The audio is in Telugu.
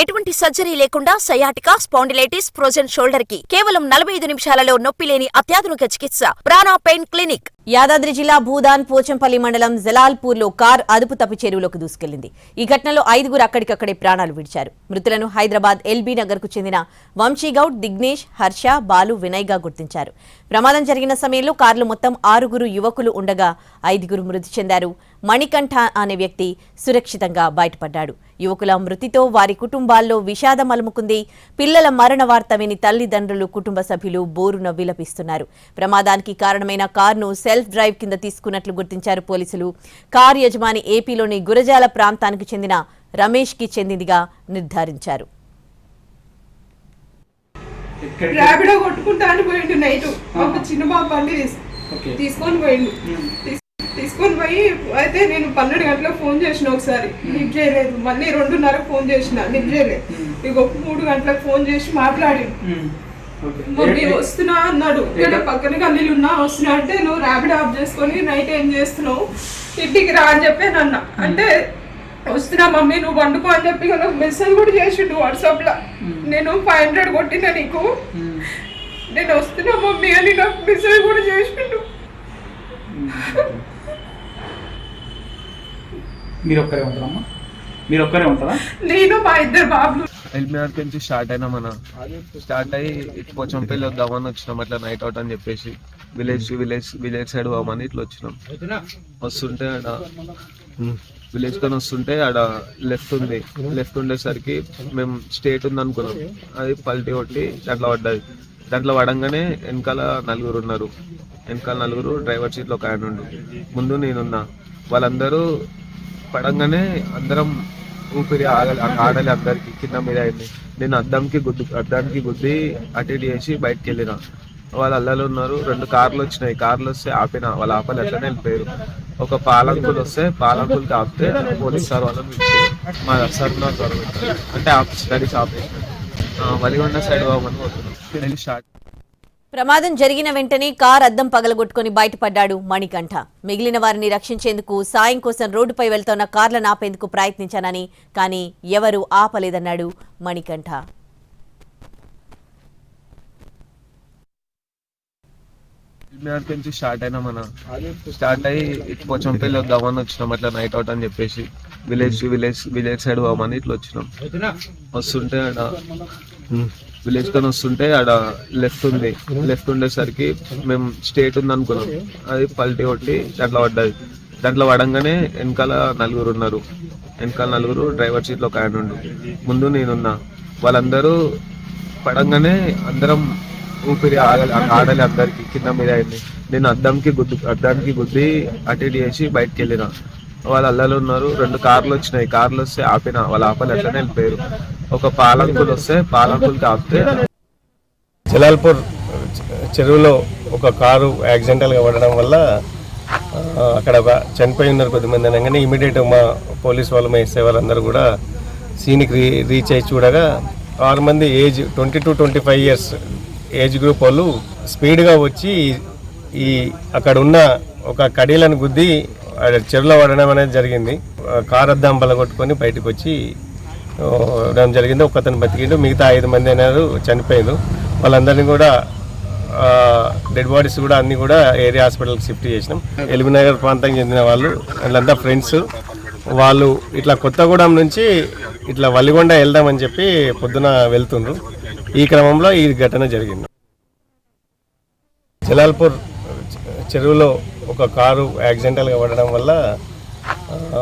ఎటువంటి సర్జరీ లేకుండా సయాటికా స్పాండిలైటిస్ ఫ్రోజన్ షోల్డర్కి కేవలం నలభై ఐదు నిమిషాలలో నొప్పి లేని అత్యాధునిక చికిత్స. ప్రాణా పెయిన్ క్లినిక్. యాదాద్రి జిల్లా భూదాన్ పోచంపల్లి మండలం జలాల్పూర్లో కార్ అదుపు తప్పి చెరువులోకి దూసుకెళ్ళింది. ఈ ఘటనలో ఐదుగురు అక్కడికక్కడే ప్రాణాలు విడిచారు. మృతులను హైదరాబాద్ ఎల్బీ నగర్కు చెందిన వంశీగౌడ్ దిగ్నేష్ హర్ష బాలు వినయ్గా గుర్తించారు. ప్రమాదం జరిగిన సమయంలో కారులో మొత్తం ఆరుగురు యువకులు ఉండగా ఐదుగురు మృతి చెందారు. మణికంఠ అనే వ్యక్తి సురక్షితంగా బయటపడ్డాడు. యువకుల మృతితో వారి కుటుంబాల్లో విషాదం అలుముకుంది. పిల్లల మరణ వార్త విని తల్లిదండ్రులు కుటుంబ సభ్యులు బోరున విలపిస్తున్నారు. ప్రమాదానికి కారణమైన కారును సెల్ఫ్ డ్రైవ్ కింద తీసుకున్నట్లు గుర్తించారు పోలీసులు. కారు యజమాని ఏపీలోని గురజాల ప్రాంతానికి చెందిన రమేష్కి చెందిందిగా నిర్ధారించారు. పోయిండు నైట్. ఒక చిన్న బాబు బండి తీసుకొని పోయిండు. తీస్- తీసుకొని పోయి అయితే నేను పన్నెండు గంటలకు ఫోన్ చేసిన ఒకసారి. లిఫ్ట్ చేయలేదు. మళ్ళీ రెండున్నర ఫోన్ చేసిన. లిఫ్ట్ చేయలేదు. ఇక మూడు గంటలకు ఫోన్ చేసి మమ్మీ ఏ- వస్తున్నా అన్నాడు. ఇక్కడ పక్కన గల్లీలు ఉన్నా వస్తున్నా అంటే నువ్వు ర్యాపిడ్ ఆఫ్ చేసుకొని నైట్ ఏం చేస్తున్నావు? ఇంటికి రా అని చెప్పి అన్న. అంటే వస్తున్నా మమ్మీ నువ్వు వండుకో అని చెప్పి నాకు మెసేజ్ కూడా చేసిండు వాట్సాప్లో నేను ఫైవ్ హండ్రెడ్ కొట్టినా నీకు. నేను వస్తున్నా మమ్మీ అని నాకు మెసేజ్ కూడా చేసిండు. మీరు ఒక్కరే ఉంటారమ్మా. మీరు ఒక్కరే ఉంటారా? నేను మా ఇద్దరు బాబులు. ఎల్బీఆర్ నుంచి స్టార్ట్ అయినా మన స్టార్ట్ అయ్యి ఇటు పోచంపల్లి వద్దామని వచ్చినాం అట్లా నైట్ అవుట్ అని చెప్పేసి. విలేజ్ విలేజ్ విలేజ్ సైడ్ పోమని ఇట్లా వచ్చినాం. వస్తుంటే ఆడ విలేజ్ కొని వస్తుంటే ఆడ లెఫ్ట్ ఉంది. లెఫ్ట్ ఉండేసరికి మేము స్టేట్ ఉంది అనుకున్నాం. అది పల్టీ కొట్టి దాంట్లో పడ్డది. దాంట్లో పడంగానే వెనకాల నలుగురు ఉన్నారు. వెనకాల నలుగురు డ్రైవర్ సీట్లో ఒక ఆయన ఉండు. ముందు నేనున్నా. వాళ్ళందరూ పడంగానే అందరం ఊపిరి ఆడాలి అందరికి కింద మీద అయింది నేను అద్దంకి గుద్దు అద్దానికి గుద్ది అటు ఇటు చేసి బయటకు వెళ్ళిన. వాళ్ళు అల్లలు ఉన్నారు. రెండు కార్లు వచ్చినాయి. కార్లు వస్తే ఆపిన. వాళ్ళు ఆపలి అట్లనే వెళ్ళిపోయారు. ఒక పాలంకులు వస్తే పాలంకులకి ఆపితే పోలీస్ సార్ వాళ్ళని మా సార్ నా అంటే ఆఫీస్ స్టడీస్ ఆపేసిన వలిగొండ సైడ్ పోమని పోతున్నాం. స్టార్ట్. ప్రమాదం జరిగిన వెంటనే కార్ అద్దం పగలగొట్టుకుని బయటపడ్డాడు మణికంఠ. మిగిలిన వారిని రక్షించేందుకు సాయం కోసం రోడ్డుపై వెళ్తున్న కార్లను ఆపేందుకు ప్రయత్నించానని కానీ ఎవరూ ఆపలేదన్నాడు మణికంఠ. ఎల్బీఆర్ నుంచి స్టార్ట్ అయినా మన స్టార్ట్ అయ్యి ఇటు పోచంపల్లి వద్దామని వచ్చినాం అట్లా నైట్ అవుట్ అని చెప్పేసి. విలేజ్ విలేజ్ విలేజ్ సైడ్ పోమని ఇట్లా వచ్చినాం. వస్తుంటే ఆడ విలేజ్ కొని వస్తుంటే ఆడ లెఫ్ట్ ఉంది. లెఫ్ట్ ఉండేసరికి మేము స్టేట్ ఉంది అనుకున్నాం. అది పల్టీ కొట్టి దాంట్లో పడ్డది. దాంట్లో పడంగానే వెనకాల నలుగురు ఉన్నారు. వెనకాల నలుగురు డ్రైవర్ సీట్లో ఒక ఆయన ఉండు. ముందు నేనున్నా. వాళ్ళందరూ పడంగానే అందరం ఊపిరి ఆగలి అందరికి కింద మీద అయింది నేను అద్దంకి గుద్దు అద్దానికి గుద్ది అటు ఇటు చేసి బయటకు వెళ్ళిన. వాళ్ళు అల్లలు ఉన్నారు. రెండు కార్లు వచ్చినాయి. కార్లు వస్తే ఆపిన. వాళ్ళు ఆపలి అట్లనే వెళ్ళిపోయారు. ఒక పాలంకులు వస్తే పాలంకులకి ఆపితే జలాల్పూర్ చెరువులో ఒక కారు యాక్సిడెంటల్గా పడడం వల్ల అక్కడ ఒక చనిపోయి ఉన్నారు కొద్దిమంది అనగానే ఇమీడియట్ మా పోలీస్ వాళ్ళు మా ఎస్ఐ వాళ్ళందరూ కూడా సీన్కి రీ రీచ్ అయ్యి చూడగా ఆరు మంది age twenty two twenty five years age group వాళ్ళు స్పీడ్గా వచ్చి ఈ అక్కడ ఉన్న ఒక కడీలను గుద్ది చెరువులో పడడం అనేది జరిగింది. ఆ, కారు అద్దం కొట్టుకొని బయటకు వచ్చి ఉండడం జరిగింది. ఒకతను బతికిండు. మిగతా ఐదు మంది అయినారు చనిపోయారు వాళ్ళందరినీ కూడా డెడ్ బాడీస్ కూడా అన్ని కూడా ఏరియా హాస్పిటల్కి షిఫ్ట్ చేసినాం. ఎల్బీనగర్ ప్రాంతానికి చెందిన వాళ్ళు వాళ్ళంతా ఫ్రెండ్స్. వాళ్ళు ఇట్లా కొత్తగూడెం నుంచి ఇట్లా వల్లిగొండ వెళ్దామని చెప్పి పొద్దున వెళ్తుండ్రు. ఈ క్రమంలో ఈ ఘటన జరిగింది. జలాల్పూర్ చెరువులో ఒక కారు యాక్సిడెంటల్గా పడడం వల్ల ఆ,